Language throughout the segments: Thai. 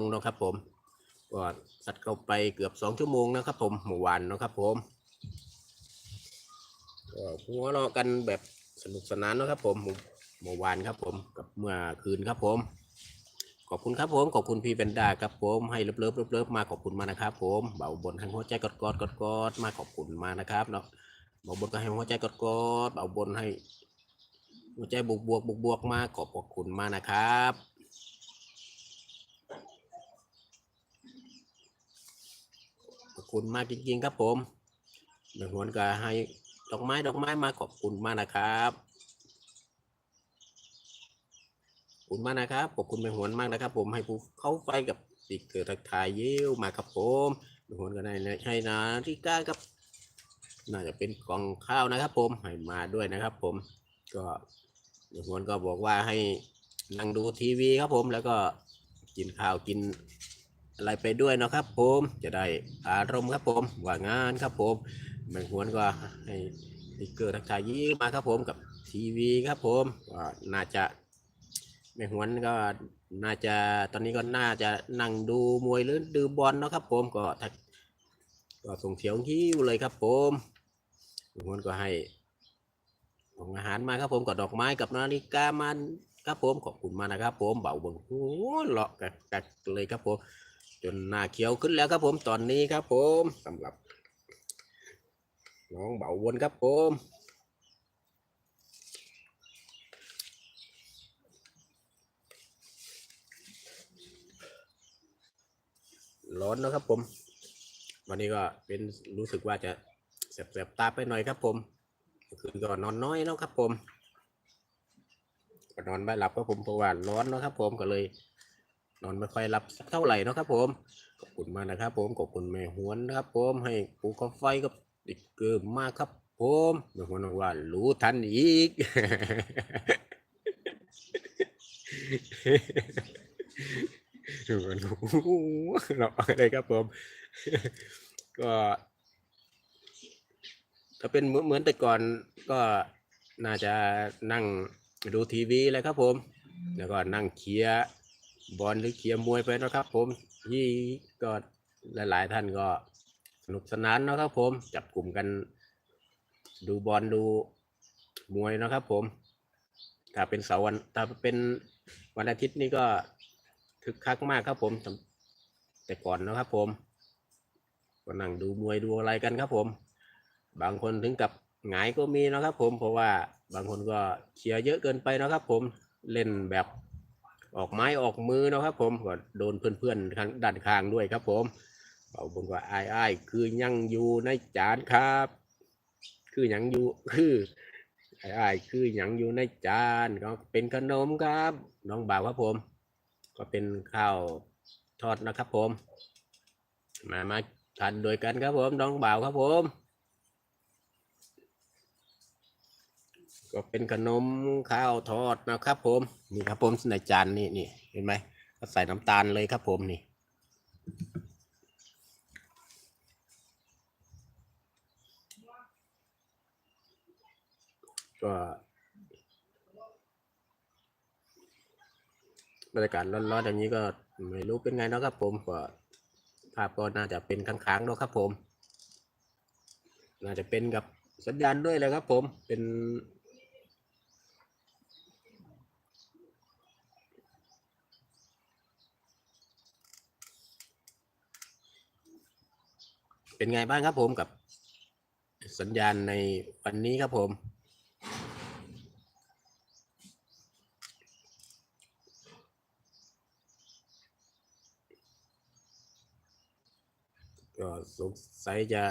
งเนาะครับผมก็สัตว์เข้าไปเกือบสองชั่วโมงนะครับ ผมเมื่อวานเนาะครับ ผมก็หัวเราะกันแบบสนุกสนานเนาะครับ ผมเมื่อวานครับ ผมกับเมื่อคืนครับผม ขอบคุณครับผมขอบคุณพี่เบนด้าครับผมให้เลิฟเลิฟเลิฟเลิฟมาขอบคุณมานะครับ ผมเบาบนให้หัวใจกอดกอดกอดกอดมาขอบคุณมานะครับเนาะเบาบนก็ให้หัวใจกอดกอดเบาบนให้หัวใจบวกบวกบวกบวกมาขอบคุณมานะครับ ขอบ คุณมากจริง ๆ ครับผมหนึ่งหวนก็ให้ดอกไม้ดอกไม้มาขอบคุณมากนะครับขอบคุณมากนะครับขอบคุณเป็นหวนมากนะครับ ผมให้ผู้เข้าไปกับสิเกิดทักทายเยิ้วมาครับผมเป็นหวนก็ได้ให้นาฬิกาครับ น่าจะเป็นกล่องข้าวนะครับ ผมให้มาด้วยนะครับ ผมก็เดี๋ยวนก็บอกว่าให้นั่งดูทีวีครับผมแล้วก็กินข้าวกิน อะไรไปด้วยเนาะครับ ผมจะได้อารมณ์ครับผมว่างานครับผมบางคนก็ให้ดิเกอร์ทักทายยิ้มมาครับผมกับทีวีครับผมก็น่าจะแม่หวนก็น่าจะตอนนี้ก็น่าจะนั่งดูมวยหรือดูบอลเนาะครับ ผมก็ทักก็ส่งเสียงหิ้วเลยครับ ผมแม่หวนก็ให้ของอาหารมาครับผมกับดอกไม้กับนาฬิกามันครับผมขอบคุณมากนะครับผมเบาเบงหัวเลาะกักัดเลยครับผม จนหน้าเขียวขึ้นแล้วครับผมตอนนี้ครับผมสำหรับ น้องเบาวนครับผมร้อนนะครับผม วันนี้ก็เป็นรู้สึกว่าจะแสบๆตาไปหน่อยครับผมเมื่อคืนก็นอนน้อยนะครับผมก็นอนไม่หลับครับผมเพราะว่าร้อนนะครับผมก็เลย นอนไม่ค่อยหลับสักเท่าไหร่นะครับ ผมขอบคุณมากนะครับ ผมขอบคุณแม่หวนนะครับ ผมให้ปูกาไฟกับติดเกิมมากครับ ผมแม่หวนบอกว่ารู้ทันอีกดูกันเราอะไรครับผม ก็ถ้าเป็นเหมือนเหมือนแต่ก่อนก็น่าจะนั่งดูทีวีเลยครับผม แล้วก็นั่งเคียร์ บอลหรือเคียร์มวยไปนะครับ ผมที่ก็หลาย ๆ ท่านก็สนุกสนานนะครับ ผมจับกลุ่มกัน ดูบอลดูมวยนะครับ ผม ถ้าเป็นเสาร์วันถ้าเป็นวันอาทิตย์นี่ก็คึกคักมากครับผม แต่ก่อนนะครับ ผมก็นั่งดูมวยดูอะไรกันครับ ผม บางคนถึงกับหงายก็มีนะครับ ผมเพราะว่าบางคนก็เชียร์เยอะเกินไปนะครับ ผมเล่นแบบ ออกไม้ออกมือนะครับ ผมก็โดนเพื่อนๆข้างด้านข้างด้วยครับ ผมเอาผมว่าอ้ายอ้คือยังอยู่ในจานครับ คือยังอยู่คืออ้ายอ้คือยังอยู่ในจานก็เป็นขนมครับ น้องบ่าวครับผม ก็เป็นข้าวทอดนะครับ ผม มามาทานโดวยกันครับผม น้องบ่าวครับผม ก็เป็นขนมข้าวทอดนะครับ ผมนี่ครับผมในจานนี่นี่เห็นไหมก็ใส่น้ำตาลเลยครับผมนี่ก็บรรยากาศร้อนๆอย่างนี้ก็ไม่รู้เป็นไงนะครับผมก็ภาพก็น่าจะเป็นค้างๆเนาะครับผม น่าจะเป็นกับสัญญาณด้วยเลยครับผมเป็น เป็นไงบ้างครับผมกับ สัญญาณในวันนี้ครับผม ก็สงสัยจะ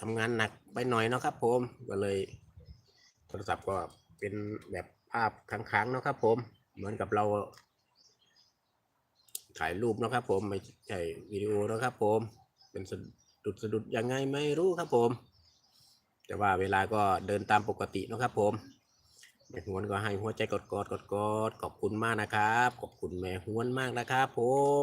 ทำงานหนักไปหน่อยเนาะครับผม ก็เลย โทรศัพท์ก็เป็นแบบภาพค้างๆเนาะครับผม เหมือนกับเราถ่ายรูปเนาะครับผม ไม่ใช่วิดีโอเนาะครับผม เป็นสะดุดสะดุดยังไงไม่รู้ครับผม แต่ว่าเวลาก็เดินตามปกตินะครับผมแม่หวนก็ให้หัวใจกดกอดกดกอดขอบคุณมากนะครับ ขอบคุณแม่หวนมากนะครับผม